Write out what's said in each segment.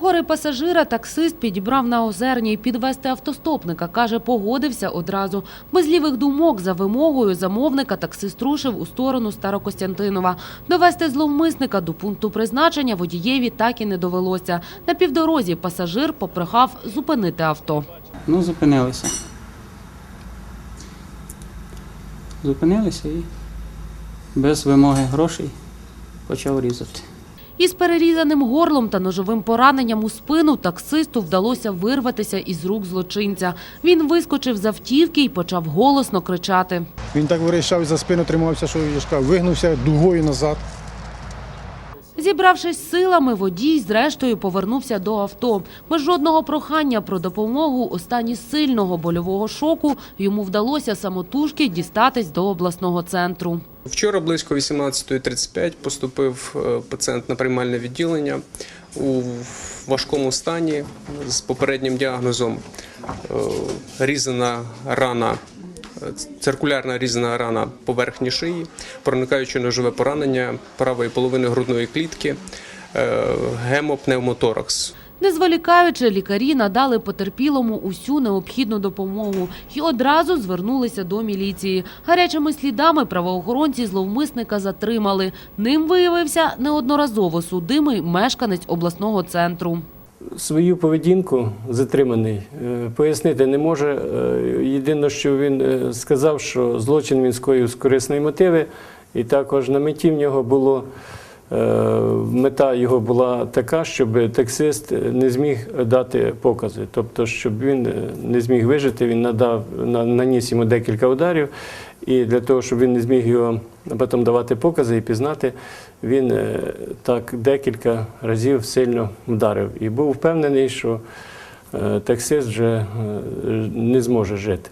Гори пасажира таксист підібрав на озерній. Підвести автостопника, каже, погодився одразу. Без лівих думок за вимогою замовника таксист рушив у сторону Старокостянтинова. Довести зловмисника до пункту призначення водієві так і не довелося. На півдорозі пасажир попрохав зупинити авто. Ну, зупинилися. Зупинилися і без вимоги грошей почав різати. Із перерізаним горлом та ножовим пораненням у спину таксисту вдалося вирватися із рук злочинця. Він вискочив з автівки і почав голосно кричати. Він так вирішав за спину тримався, що я вигнувся дугою назад. Зібравшись силами, водій зрештою повернувся до авто. Без жодного прохання про допомогу у стані сильного больового шоку йому вдалося самотужки дістатись до обласного центру. Вчора близько 18.35 поступив е, пацієнт на приймальне відділення у важкому стані з попереднім діагнозом е, різана рана, циркулярна різана рана поверхні шиї, проникаючи ножове поранення правої половини грудної клітки, е, гемопневмоторакс. Не зволікаючи, лікарі надали потерпілому усю необхідну допомогу і одразу звернулися до міліції. Гарячими слідами правоохоронці зловмисника затримали. Ним виявився неодноразово судимий мешканець обласного центру. Свою поведінку затриманий е, пояснити не може. Е, Єдине, що він е, сказав, що злочин він скоїв з корисної мотиви, і також на меті в нього було мета його була така, щоб таксист не зміг дати покази. Тобто, щоб він не зміг вижити, він надав на- наніс йому декілька ударів. І для того, щоб він не зміг його потім давати покази і пізнати, він е, так декілька разів сильно вдарив. І був впевнений, що е, таксист вже е, не зможе жити.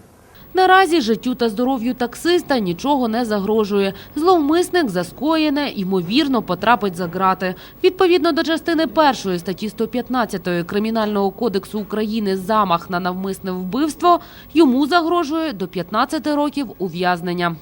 Наразі життю та здоров'ю таксиста нічого не загрожує. Зловмисник за скоєне, ймовірно, потрапить за ґрати. Відповідно до частини першої статті 115 Кримінального кодексу України «Замах на навмисне вбивство» йому загрожує до 15 років ув'язнення.